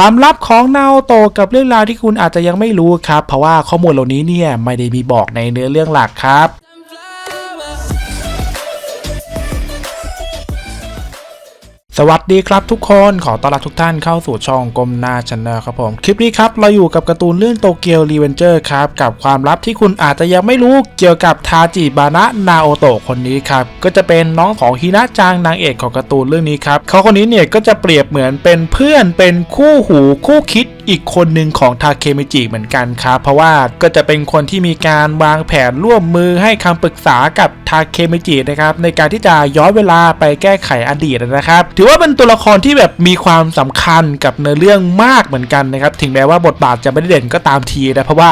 ความลับของนาโอโตกับเรื่องราวที่คุณอาจจะยังไม่รู้ครับ เพราะว่าข้อมูลเหล่านี้เนี่ยไม่ได้มีบอกในเนื้อเรื่องหลักครับ สวัสดีครับทุกคนขอต้อนรับทุกท่านเข้าสู่ช่องกลมหน้าชันแนลครับผม คลิปนี้ครับ เราอยู่กับการ์ตูนเรื่องโตเกียวรีเวนเจอร์ครับ กับความลับที่คุณอาจจะยังไม่รู้เกี่ยวกับทาจิบานะนาโอโตะคนนี้ครับ ก็จะเป็นน้องของฮินะจังนางเอกของการ์ตูนเรื่องนี้ครับเขาคนนี้เนี่ยก็จะเปรียบเหมือนเป็นเพื่อนเป็นคู่หูคู่คิด อีกคนหนึ่งของทาเคมิจิเหมือนกันครับเพราะว่าก็จะเป็นคนที่มีการวางแผนร่วมมือให้คำปรึกษากับทาเคมิจินะครับในการที่จะย้อนเวลาไปแก้ไขอดีตนะครับ ถือว่าเป็นตัวละครที่แบบมีความสำคัญกับเนื้อเรื่องมากเหมือนกันนะครับ ถึงแม้ว่าบทบาทจะไม่ได้เด่นก็ตามทีนะเพราะว่า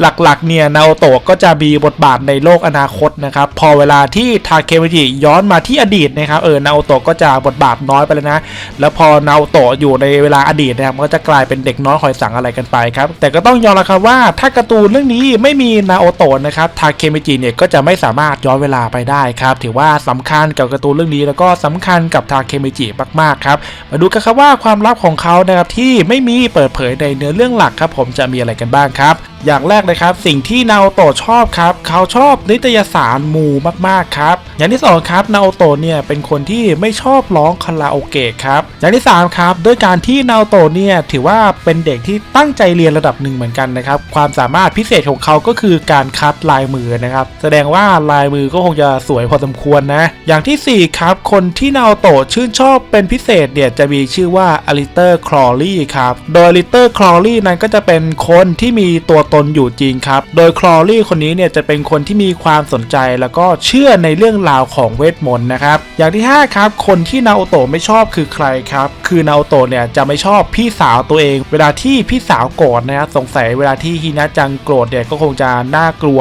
หลักๆเนี่ยนาโอโตะก็จะมีบทบาทในโลกอนาคตนะครับ พอเวลาที่ทาเคมิจิย้อนมาที่อดีตนะครับเออนาโอโตะก็จะบทบาทน้อยไปแล้วนะ แล้วพอนาโอโตะอยู่ในเวลาอดีตนะครับมันก็จะกลายเป็นเด็กน้อยคอยสั่งอะไรกันไปครับ แต่ก็ต้องยอมรับครับว่าถ้าการ์ตูนเรื่องนี้ไม่มีนาโอโตะนะครับทาเคมิจิเนี่ยก็จะไม่สามารถย้อนเวลาไปได้ครับถือว่าสำคัญกับการ์ตูนเรื่องนี้แล้วก็สำคัญกับทาเคมิจิมากๆครับมาดูกันครับว่าความลับของเขานะครับที่ไม่มีเปิดเผยในเนื้อเรื่องหลักครับผมจะมีอะไรกันบ้างครับ อย่างแรกเลยครับ สิ่งที่นาโอโตะชอบครับ เขาชอบนิตยสารมูมากๆครับอย่างที่สองครับนาโอโตะเนี่ยเป็นคนที่ไม่ชอบร้องคาราโอเกะครับอย่างที่สามครับด้วยการที่นาโอโตะเนี่ยถือว่าเป็นเด็กที่ตั้งใจเรียนระดับหนึ่งเหมือนกันนะครับความสามารถพิเศษของเขาก็คือการคัดลายมือนะครับแสดงว่าลายมือก็คงจะสวยพอสมควรนะอย่างที่สี่ครับคนที่นาโอโตะชื่นชอบเป็นพิเศษเนี่ยจะมีชื่อว่าอลิเตอร์คลอรี่ครับโดยอลิเตอร์คลอรี่นั้นก็จะเป็นคนที่มีตัวตนอยู่จริงครับ โดยคลอรี่คนนี้เนี่ยจะเป็นคนที่มีความสนใจแล้วก็เชื่อในเรื่องราวของเวทมนต์นะครับ อย่างที่ห้าครับ คนที่นาโอโตะไม่ชอบคือใครครับ คือนาโอโตะเนี่ยจะไม่ชอบพี่สาวตัวเอง เวลาที่พี่สาวโกรธนะครับสงสัยเวลาที่ฮินะจังโกรธเนี่ยก็คงจะน่ากลัว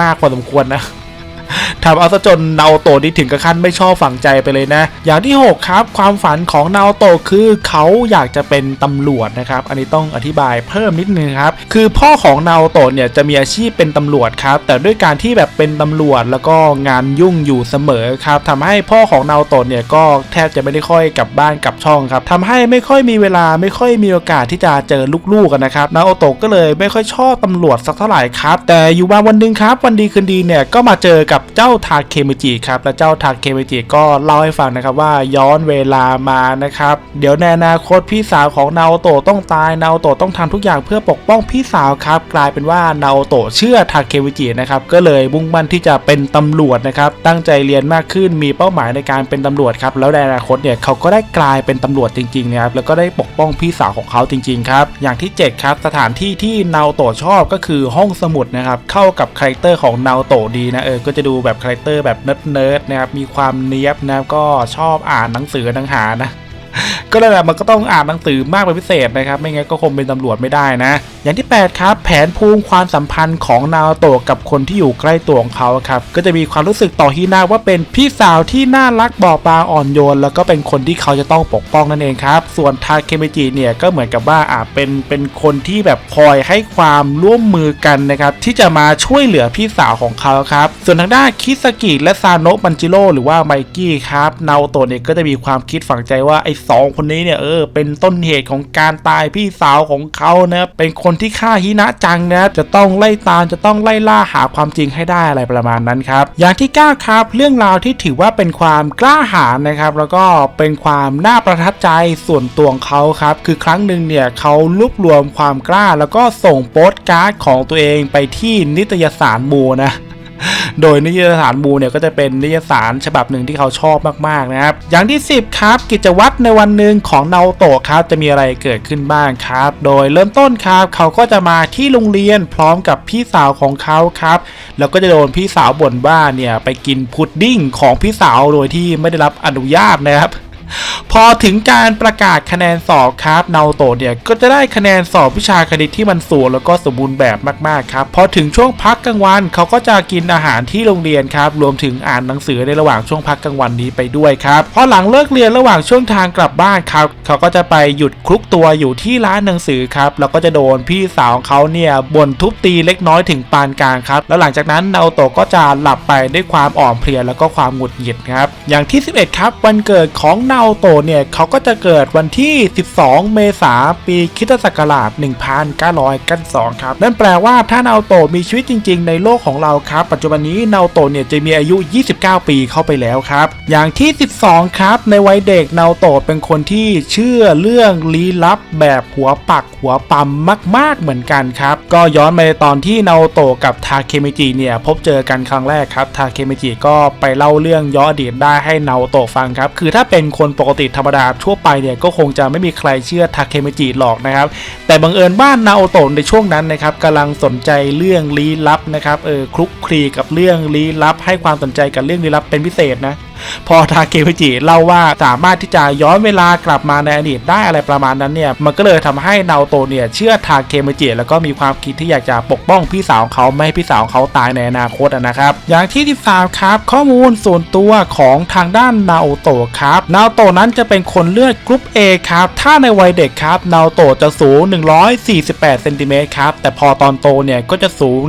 มากๆพอสมควรนะ ทำเอาซะจนนาโอโตะนี่ถึงกับขั้นไม่ชอบฝังใจไปเลยนะ อย่างที่ 6 ครับ ความฝันของนาโอโตะคือเขาอยากจะเป็นตำรวจนะครับ อันนี้ต้องอธิบายเพิ่มนิดนึงครับ คือพ่อของนาโอโตะเนี่ยจะมีอาชีพเป็นตำรวจครับ แต่ด้วยการที่แบบเป็นตำรวจแล้วก็งานยุ่งอยู่เสมอครับทำให้พ่อของนาโอโตะเนี่ยก็แทบจะไม่ได้ค่อยกลับบ้านกลับช่องครับทำให้ไม่ค่อยมีเวลาไม่ค่อยมีโอกาสที่จะเจอลูกๆกันนะครับนาโอโตะก็เลยไม่ค่อยชอบตำรวจสักเท่าไหร่ครับ แต่อยู่มาวันหนึ่งครับ วันดีคืนดีเนี่ยก็มาเจอกับเจ้าาทาเคมิจิครับและเจ้าทาเคมิจิก็เล่าให้ฟังนะครับว่าย้อนเวลามานะครับ เดี๋ยวในอนาคตพี่สาวของนาโอโตะต้องตายนาโอโตะต้องทำทุกอย่างเพื่อปกป้องพี่สาวครับ กลายเป็นว่านาโอโตะเชื่อทาเคมิจินะครับก็เลยมุ่งมั่นที่จะเป็นตำรวจนะครับตั้งใจเรียนมากขึ้นมีเป้าหมายในการเป็นตำรวจครับแล้วในอนาคตเนี่ยเขาก็ได้กลายเป็นตำรวจจริงๆนะครับแล้วก็ได้ปกป้องพี่สาวของเขาจริงๆครับอย่างที่ 7 ครับ สถานที่ที่นาโอโตะชอบก็คือห้องสมุดนะครับเข้ากับคาแรคเตอร์ของนาโอโตะดีนะเออก็จะดูแบบคาแรคเตอร์แบบเนิร์ดๆนะครับมีความเนี้ยบนะก็ชอบอ่านหนังสือหนังหานะ ก็เลยแหละมันก็ต้องอ่านหนังสือมากเป็นพิเศษนะครับ ไม่งั้นก็คงเป็นตำรวจไม่ได้นะ อย่างที่ 8 ครับ แผนภูมิความสัมพันธ์ของนาโตะกับคนที่อยู่ใกล้ตัวของเขาครับก็จะมีความรู้สึกต่อฮินาว่าเป็นพี่สาวที่น่ารักบอบบางอ่อนโยน แล้วก็เป็นคนที่เขาจะต้องปกป้องนั่นเองครับ ส่วนทาเคมิจิเนี่ยก็เหมือนกับว่าอ่าเป็นเป็นคนที่แบบคอยให้ความร่วมมือกันนะครับที่จะมาช่วยเหลือพี่สาวของเขาครับ ส่วนทางด้านคิสกิและซาโนะบันจิโร่หรือว่าไมกี้ครับนาโอโตะเนี่ยก็จะมีความคิดฝังใจว่าไอ้สองคนนี้เนี่ยเออเป็นต้นเหตุของการตายพี่สาวของเขานะเป็นคนที่ฆ่าฮินะจังนะจะต้องไล่ตามจะต้องไล่ล่าหาความจริงให้ได้อะไรประมาณนั้นครับ อย่างที่ 9 ครับ เรื่องราวที่ถือว่าเป็นความกล้าหาญนะครับ แล้วก็เป็นความน่าประทับใจส่วนตัวของเขาครับ คือครั้งหนึ่งเนี่ยเขารวบรวมความกล้า แล้วก็ส่งโปสการ์ดของตัวเองไปที่นิตยสารมูนะ โดยนิยสารมูเนี่ยก็จะเป็นนิยสารฉบับหนึ่งที่เขาชอบมากๆนะครับ อย่างที่ 10 ครับ กิจวัตรในวันหนึ่งของเนาโอโตะครับจะมีอะไรเกิดขึ้นบ้างครับ โดยเริ่มต้นครับเขาก็จะมาที่โรงเรียนพร้อมกับพี่สาวของเขาครับ แล้วก็จะโดนพี่สาวบ่นว่าเนี่ยไปกินพุดดิ้งของพี่สาวโดยที่ไม่ได้รับอนุญาตนะครับ พอถึงการประกาศคะแนนสอบครับเนาโตะเนี่ยก็จะได้คะแนนสอบวิชาคณิตที่มันสูงแล้วก็สมบูรณ์แบบมากๆครับพอถึงช่วงพักกลางวันเขาก็จะกินอาหารที่โรงเรียนครับรวมถึงอ่านหนังสือในระหว่างช่วงพักกลางวันนี้ไปด้วยครับพอหลังเลิกเรียนระหว่างช่วงทางกลับบ้านครับเขาก็จะไปหยุดคลุกตัวอยู่ที่ร้านหนังสือครับแล้วก็จะโดนพี่สาวเขาเนี่ยบ่นทุบตีเล็กน้อยถึงปานกลางครับแล้วหลังจากนั้นเนาโตะก็จะหลับไปด้วยความอ่อนเพลียแล้วก็ความหงุดหงิดครับอย่างที่ 11 ครับวันเกิดของนาาโอโตะเนี่ยเขาก็จะเกิดวันที่ 12 เมษายนปีคิตศักราช1992 ครับ นั่นแปลว่าถ้านาโตะมีชีวิตจริง ๆ ในโลกของเราครับ ปัจจุบันนี้นาโตะเนี่ยจะมีอายุ 29 ปีเข้าไปแล้วครับ อย่างที่ 12 ครับ ในวัยเด็กนาโตะเป็นคนที่เชื่อเรื่องลี้ลับแบบหัวปักหัวปั๊มมาก ๆ เหมือนกันครับ ก็ย้อนไปตอนที่นาโตะกับทาเคมิจิเนี่ยพบเจอกันครั้งแรกครับ ทาเคมิจิก็ไปเล่าเรื่องย้อนอดีตได้ให้นาโอโตะฟังครับ คือถ้าเป็นคนปกติธรรมดาทั่วไปเนี่ยก็คงจะไม่มีใครเชื่อทาเคมิจิหรอกนะครับ แต่บังเอิญบ้านาโอโตะในช่วงนั้นนะครับกำลังสนใจเรื่องลี้ลับนะครับเออคลุกคลีกับเรื่องลี้ลับ ให้ความสนใจกับเรื่องลี้ลับเป็นพิเศษนะ พอทาเกมิจิเล่าว่าสามารถที่จะย้อนเวลากลับมาในอดีตได้อะไรประมาณนั้นเนี่ยมันก็เลยทำให้นาโอโตเนี่ยเชื่อทาเกมิจิแล้วก็มีความคิดที่อยากจะปกป้องพี่สาวของเขาไม่ให้พี่สาวของเขาตายในอนาคตอะนะครับ อย่างที่ที่สามครับ ข้อมูลส่วนตัวของทางด้านนาโอโตครับนาโอโตนั้นจะเป็นคนเลือดกรุ๊ป A ครับ ถ้าในวัยเด็กครับนาโอโตจะสูง 148 เซนติเมตรครับ แต่พอตอนโตเนี่ยก็จะสูง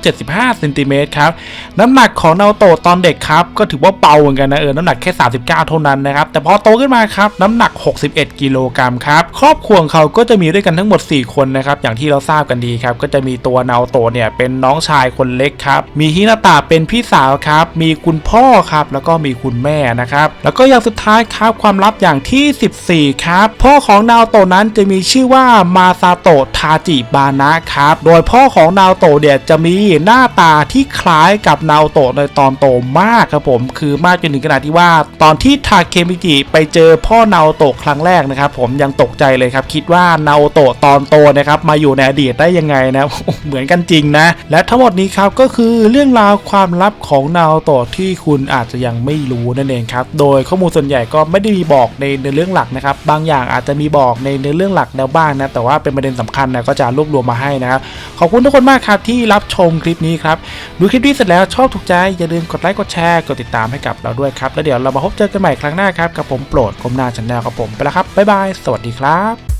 175 เซนติเมตรครับ น้ำหนักของนาโอโตตอนเด็กครับ ก็ถือว่าเบาเหมือนกันนะเออน้ำหนักแค่ 39 เท่านั้นนะครับแต่พอโตขึ้นมาครับน้ำหนัก 61 กิโลกรัมครับครอบครัวของเขาก็จะมีด้วยกันทั้งหมด 4 คนนะครับอย่างที่เราทราบกันดีครับก็จะมีตัวนาโอโตเนี่ยเป็นน้องชายคนเล็กครับมีฮินาตะเป็นพี่สาวครับมีคุณพ่อครับแล้วก็มีคุณแม่นะครับแล้วก็อย่างสุดท้ายครับความลับอย่างที่ 14 ครับพ่อของนาโอโตนั้นจะมีชื่อว่ามาซาโตะทาจิบานะครับโดยพ่อของนาโอโตะเนี่ยจะมีหน้าตาที่คล้ายกับนาโอโตะในตอนโตมากครับผมคือมากจนถึงขนาดที่ว่าตอนที่ทาเคมิจิไปเจอพ่อนาโอโตะครั้งแรกนะครับ ผมยังตกใจเลยครับ คิดว่านาโอโตะตอนโตนะครับมาอยู่ในอดีตได้ยังไงนะเหมือนกันจริงนะ และทั้งหมดนี้ครับก็คือเรื่องราวความลับของนาโอโตะที่คุณอาจจะยังไม่รู้นั่นเองครับโดยข้อมูลส่วนใหญ่ก็ไม่ได้มีบอกในเนื้อเรื่องหลักนะครับบางอย่างอาจจะมีบอกในเนื้อเรื่องหลักแล้วบ้างนะแต่ว่าเป็นประเด็นสำคัญนะก็จะรวบรวมมาให้นะครับขอบคุณทุกคนมากครับที่รับชมคลิปนี้ครับดูคลิปนี้เสร็จแล้วชอบถูกใจอย่าลืมกดไลค์กดแชร์กดติดตามให้กับเราด้วยครับ แล้วเดี๋ยวเรามาพบเจอกันใหม่ครั้งหน้าครับ กับผมโปรดกรมนาชันแนลครับผมไปแล้วครับบ๊ายบาย สวัสดีครับ